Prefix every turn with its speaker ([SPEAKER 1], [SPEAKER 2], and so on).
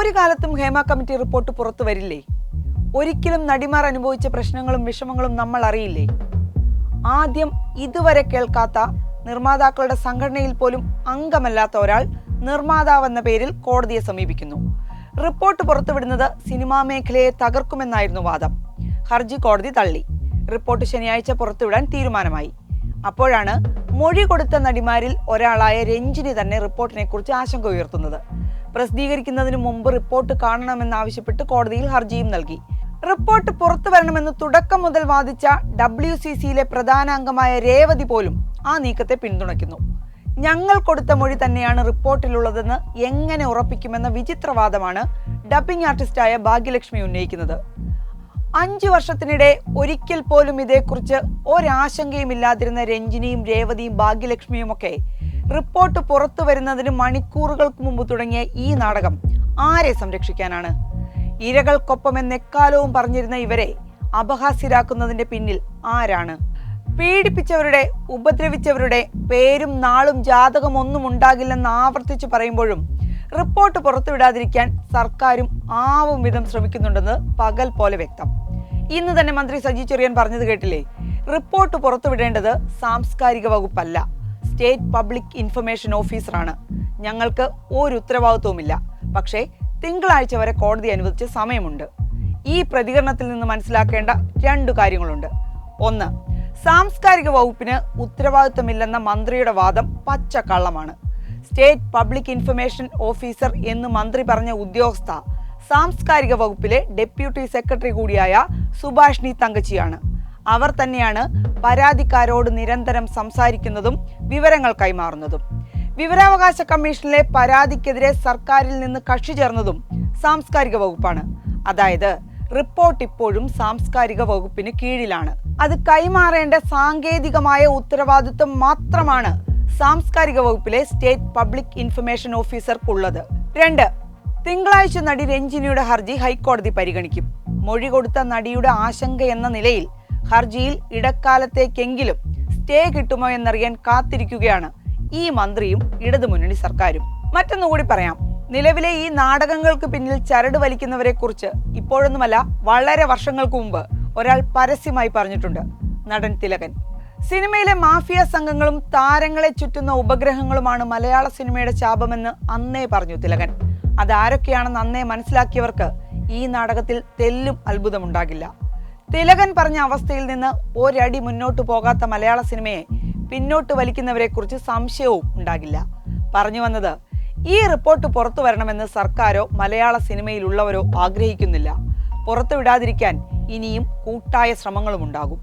[SPEAKER 1] ഒരു കാലത്തും Hema committee report പുറത്തു വരില്ലേ? ഒരിക്കലും നടിമാർ അനുഭവിച്ച പ്രശ്നങ്ങളും വിഷമങ്ങളും നമ്മൾ അറിയില്ലേ? ആദ്യം ഇതുവരെ കേൾക്കാത്ത നിർമ്മാതാക്കളുടെ സംഘടനയിൽ പോലും അംഗമല്ലാത്ത ഒരാൾ നിർമ്മാതാവെന്ന പേരിൽ കോടതിയെ സമീപിക്കുന്നു. റിപ്പോർട്ട് പുറത്തുവിടുന്നത് സിനിമാ മേഖലയെ തകർക്കുമെന്നായിരുന്നു വാദം. ഹർജി കോടതി തള്ളി. റിപ്പോർട്ട് ശനിയാഴ്ച പുറത്തുവിടാൻ തീരുമാനമായി. അപ്പോഴാണ് മൊഴി കൊടുത്ത നടിമാരിൽ ഒരാളായ രഞ്ജിനി തന്നെ റിപ്പോർട്ടിനെ കുറിച്ച് ആശങ്ക ഉയർത്തുന്നത്. പ്രസിദ്ധീകരിക്കുന്നതിന് മുമ്പ് റിപ്പോർട്ട് കാണണമെന്നാവശ്യപ്പെട്ട് കോടതിയിൽ ഹർജിയും നൽകി. റിപ്പോർട്ട് പുറത്തു വരണമെന്ന് തുടക്കം മുതൽ വാദിച്ച ഡബ്ല്യു സി സിയിലെ പ്രധാന അംഗമായ രേവതി പോലും ആ നീക്കത്തെ പിന്തുണയ്ക്കുന്നു. ഞങ്ങൾ കൊടുത്ത മൊഴി തന്നെയാണ് റിപ്പോർട്ടിലുള്ളതെന്ന് എങ്ങനെ ഉറപ്പിക്കുമെന്ന വിചിത്രവാദമാണ് ഡബ്ബിംഗ് ആർട്ടിസ്റ്റായ ഭാഗ്യലക്ഷ്മി ഉന്നയിക്കുന്നത്. അഞ്ചു വർഷത്തിനിടെ ഒരിക്കൽ പോലും ഇതേക്കുറിച്ച് ഒരാശങ്കയും ഇല്ലാതിരുന്ന രഞ്ജിനിയും രേവതിയും ഭാഗ്യലക്ഷ്മിയും ഒക്കെ റിപ്പോർട്ട് പുറത്തു വരുന്നതിന് മണിക്കൂറുകൾക്ക് മുമ്പ് തുടങ്ങിയ ഈ നാടകം ആരെ സംരക്ഷിക്കാനാണ്? ഇരകൾക്കൊപ്പം എന്നെക്കാലവും പറഞ്ഞിരുന്ന ഇവരെ അപഹാസ്യരാക്കുന്നതിന്റെ പിന്നിൽ ആരാണ്? പീഡിപ്പിച്ചവരുടെ ഉപദ്രവിച്ചവരുടെ പേരും നാളും ജാതകമൊന്നും ഉണ്ടാകില്ലെന്ന് ആവർത്തിച്ചു പറയുമ്പോഴും റിപ്പോർട്ട് പുറത്തുവിടാതിരിക്കാൻ സർക്കാരും ആവും വിധം ശ്രമിക്കുന്നുണ്ടെന്ന് പകൽ പോലെ വ്യക്തം. ഇന്ന് തന്നെ മന്ത്രി സജി ചെറിയാൻ പറഞ്ഞത് കേട്ടില്ലേ? റിപ്പോർട്ട് പുറത്തുവിടേണ്ടത് സാംസ്കാരിക വകുപ്പല്ല. സ്റ്റേറ്റ് പബ്ലിക് ഇൻഫർമേഷൻ ഓഫീസറാണ്. ഞങ്ങൾക്ക് ഒരു ഉത്തരവാദിത്വവുമില്ല. പക്ഷേ തിങ്കളാഴ്ച വരെ കോടതി അനുവദിച്ച സമയമുണ്ട്. ഈ പ്രതികരണത്തിൽ നിന്ന് മനസ്സിലാക്കേണ്ട രണ്ടു കാര്യങ്ങളുണ്ട്. ഒന്ന് സാംസ്കാരിക വകുപ്പിന് ഉത്തരവാദിത്തമില്ലെന്ന മന്ത്രിയുടെ വാദം പച്ചക്കള്ളമാണ്. സ്റ്റേറ്റ് പബ്ലിക് ഇൻഫർമേഷൻ ഓഫീസർ എന്ന് മന്ത്രി പറഞ്ഞ ഉദ്യോഗസ്ഥ സാംസ്കാരിക വകുപ്പിലെ ഡെപ്യൂട്ടി സെക്രട്ടറി കൂടിയായ സുഭാഷ്ണി തങ്കച്ചിയാണ്. അവർ തന്നെയാണ് പരാതിക്കാരോട് നിരന്തരം സംസാരിക്കുന്നതും വിവരങ്ങൾ കൈമാറുന്നതും. വിവരാവകാശ കമ്മീഷനിലെ പരാതിക്കെതിരെ സർക്കാരിൽ നിന്ന് കക്ഷി ചേർന്നതും സാംസ്കാരിക വകുപ്പാണ്. അതായത് റിപ്പോർട്ട് ഇപ്പോഴും സാംസ്കാരിക വകുപ്പിന് കീഴിലാണ്. അത് കൈമാറേണ്ട സാങ്കേതികമായ ഉത്തരവാദിത്വം മാത്രമാണ് സാംസ്കാരിക വകുപ്പിലെ സ്റ്റേറ്റ് പബ്ലിക് ഇൻഫർമേഷൻ ഓഫീസർക്കുള്ളത്. രണ്ട് തിങ്കളാഴ്ച നടി രഞ്ജിനിയുടെ ഹർജി ഹൈക്കോടതി പരിഗണിക്കും. മൊഴി കൊടുത്ത നടിയുടെ ആശങ്ക എന്ന നിലയിൽ ഹർജിയിൽ ഇടക്കാലത്തേക്കെങ്കിലും സ്റ്റേ കിട്ടുമോ എന്നറിയാൻ കാത്തിരിക്കുകയാണ് ഈ മന്ത്രിയും ഇടതുമുന്നണി സർക്കാരും. മറ്റൊന്നുകൂടി പറയാം. നിലവിലെ ഈ നാടകങ്ങൾക്ക് പിന്നിൽ ചരട് വലിക്കുന്നവരെ കുറിച്ച് ഇപ്പോഴൊന്നുമല്ല വളരെ വർഷങ്ങൾക്ക് മുമ്പ് ഒരാൾ പരസ്യമായി പറഞ്ഞിട്ടുണ്ട്. നടൻ തിലകൻ. സിനിമയിലെ മാഫിയ സംഘങ്ങളും താരങ്ങളെ ചുറ്റുന്ന ഉപഗ്രഹങ്ങളുമാണ് മലയാള സിനിമയുടെ ശാപമെന്ന് അന്നേ പറഞ്ഞു തിലകൻ. അതാരൊക്കെയാണെന്ന് അന്നേ മനസ്സിലാക്കിയവർക്ക് ഈ നാടകത്തിൽ തെല്ലും അത്ഭുതമുണ്ടാകില്ല. തിലകൻ പറഞ്ഞ അവസ്ഥയിൽ നിന്ന് ഒരടി മുന്നോട്ട് പോകാത്ത മലയാള സിനിമയെ പിന്നോട്ട് വലിക്കുന്നവരെ കുറിച്ച് സംശയവും ഉണ്ടാകില്ല. പറഞ്ഞു വന്നത് ഈ റിപ്പോർട്ട് പുറത്തു വരണമെന്ന് സർക്കാരോ മലയാള സിനിമയിലുള്ളവരോ ആഗ്രഹിക്കുന്നില്ല. പുറത്തുവിടാതിരിക്കാൻ ഇനിയും കൂട്ടായ ശ്രമങ്ങളും ഉണ്ടാകും